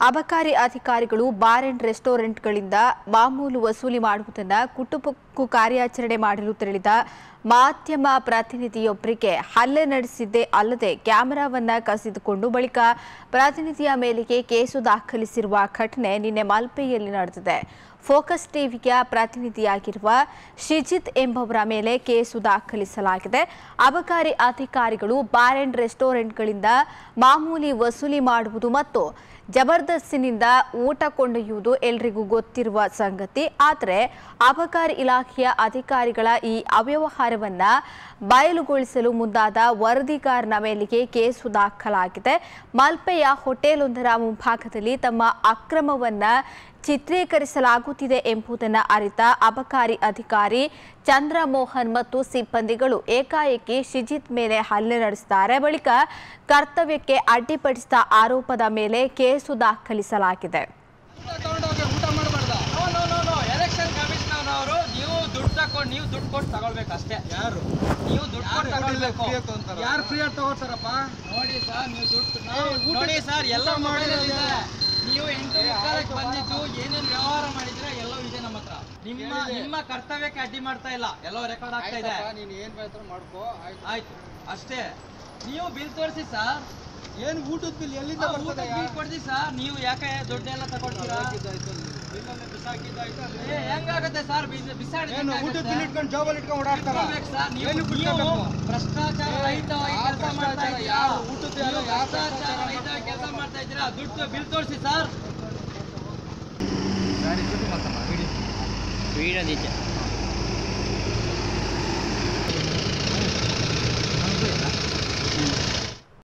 ಅಬಕಾರಿ ಅಧಿಕಾರಿಗಳು bar and ರೆಸ್ಟೋರೆಂಟ್ಗಳಿಂದ ಮಾಮೂಲು ವಸೂಲಿ ಮಾಡುವುದನ್ನು ಕುಟುಂಬಕ್ಕೂ ಕಾರ್ಯಾಚರಣೆ ಮಾಡಲು ತೆರಳಿದ ಮಾಧ್ಯಮ ಪ್ರತಿನಿಧಿಯೊಬ್ಬರಿಗೆ ಹಲ್ಲೆ ನಡೆಸಿದ್ದೇ ಅಲ್ಲದೆ ಕ್ಯಾಮೆರಾವನ್ನ ಕಸಿದುಕೊಂಡು ಬಳಿಕ ಪ್ರತಿನಿಧಿಯ ಮೇಲೆಗೆ ಕೇಸು ದಾಖಲಿಸಿರುವ ಘಟನೆ ನಿನ್ನೆ ಮಲ್ಪೆಯಲ್ಲಿ ನಡೆದಿದೆ. ಫೋಕಸ್ ಟಿವಿಯ ಪ್ರತಿನಿಧಿಯಾಗಿರುವ ಶಿಜಿತ್ ಎಂಬವರ ಮೇಲೆ ಕೇಸು ದಾಖಲಿಸಲಾಗಿದೆ. ಅಬಕಾರಿ ಅಧಿಕಾರಿಗಳು ಬಾರ್ ಅಂಡ್ ರೆಸ್ಟೋರೆಂಟ್ಗಳಿಂದ ಮಾಮೂಲಿ ವಸೂಲಿ ಮಾಡುವುದು ಮತ್ತು ಜಬರ್ದಸ್ತಿನಿಂದ ಊಟ ಕೊಂಡೊಯ್ಯುವುದು ಎಲ್ರಿಗೂ ಗೊತ್ತಿರುವ ಸಂಗತಿ. ಆದರೆ ಅಬಕಾರಿ ಇಲಾಖೆಯ ಅಧಿಕಾರಿಗಳ ಈ ಅವ್ಯವಹಾರವನ್ನ ಬಯಲುಗೊಳಿಸಲು ಮುಂದಾದ ವರದಿಗಾರನ ಮೇಲೆಗೆ ಕೇಸು ದಾಖಲಾಗಿದೆ. ಮಲ್ಪೆಯ ಹೋಟೆಲೊಂದರ ಮುಂಭಾಗದಲ್ಲಿ ತಮ್ಮ ಅಕ್ರಮವನ್ನ ಚಿತ್ರೀಕರಿಸಲಾಗುತ್ತಿದೆ ಎಂಬುದನ್ನು ಅರಿತ ಅಬಕಾರಿ ಅಧಿಕಾರಿ ಚಂದ್ರಮೋಹನ್ ಮತ್ತು ಸಿಬ್ಬಂದಿಗಳು ಏಕಾಏಕಿ ಶಿಜಿತ್ ಮೇಲೆ ಹಲ್ಲೆ ನಡೆಸಿದ್ದಾರೆ. ಬಳಿಕ ಕರ್ತವ್ಯಕ್ಕೆ ಅಡ್ಡಿಪಡಿಸಿದ ಆರೋಪದ ಮೇಲೆ ಕೇಸು ದಾಖಲಿಸಲಾಗಿದೆ. ದುಡ್ಡು ತಕೊಂಡು ನೀವು ದುಡ್ಡು ಕೊಟ್ಟು ತಗೊಳ್ಬೇಕು ಅಷ್ಟೇ. ಯಾರು? ನೀವು ದುಡ್ಡು ಕೊಟ್ಟು ತಗೊಳ್ಬೇಕು. ಯಾರು ಫ್ರೀ ಆಗಿ ತಗೋತಾರಪ್ಪ? ನೋಡಿ ಸರ್ ನೀವು ದುಡ್ಡು ನೋಡಿ ಸರ್ ಎಲ್ಲ ಮಾಡಿದ್ರೆ ನೀವು ಎಂಟು ಮುಕ್ಕಾಲಕ್ಕೆ ಬಂದಿದ್ದು ಏನೇನು ವ್ಯವಹಾರ ಮಾಡಿದ್ರೆ ಎಲ್ಲವೂ ಇದೆ ನಮ್ಮ ಹತ್ರ. ನಿಮ್ಮ ನಿಮ್ಮ ಕರ್ತವ್ಯಕ್ಕೆ ಅಡ್ಡಿ ಮಾಡ್ತಾ ಇಲ್ಲ. ಎಲ್ಲೋ ರೆಕಾರ್ಡ್ ಆಗ್ತಾ ಇದೆ. ನೀನು ಏನ್ ಬೇಕಾದ್ರೂ ಮಾಡ್ಕೋ. ಆಯ್ತು. ಆಯ್ತು. ಅಷ್ಟೇ. ನೀವು ಬಿಲ್ ತೋರಿಸಿ ಸರ್. ಏನ್ ಊಟದ ಬಿಲ್ ಎಲ್ಲಿಂದ ಬರ್ತದೆ ಕೊಡ್ದಿ ಸರ್. ನೀವು ಯಾಕೆ ದುಡ್ಡೆಲ್ಲ ತಗೊಳ್ತೀರಾ? ಏ, ಹೆಂಗಾಗತ್ತೆ ಸರ್ ಬಿಸಾಡಿ ಏನು ಊಟದ ಬಿಲ್ ಇಟ್ಕೊಂಡು ಜಾಬಲ್ಲಿ ಇಟ್ಕೊಂಡು ಓಡಾಡ್ತಾರ? ಸರ್. ನೀವು- ಏನು ನೀವು ಭ್ರಷ್ಟಾಚಾರ ರಹಿತವಾಗಿ ಕೆಲಸ ಮಾಡ್ತಾ? ಇದ್ದೀರಾ? ಯಾರು- ಭ್ರಷ್ಟಾಚಾರ ರಹಿತವಾಗಿ ಕೆಲಸ ಮಾಡ್ತಾ ಇದ್ದೀರಾ? ದುಡ್ಡು ಬಿಲ್ ತೋರಿಸಿ ಸರ್.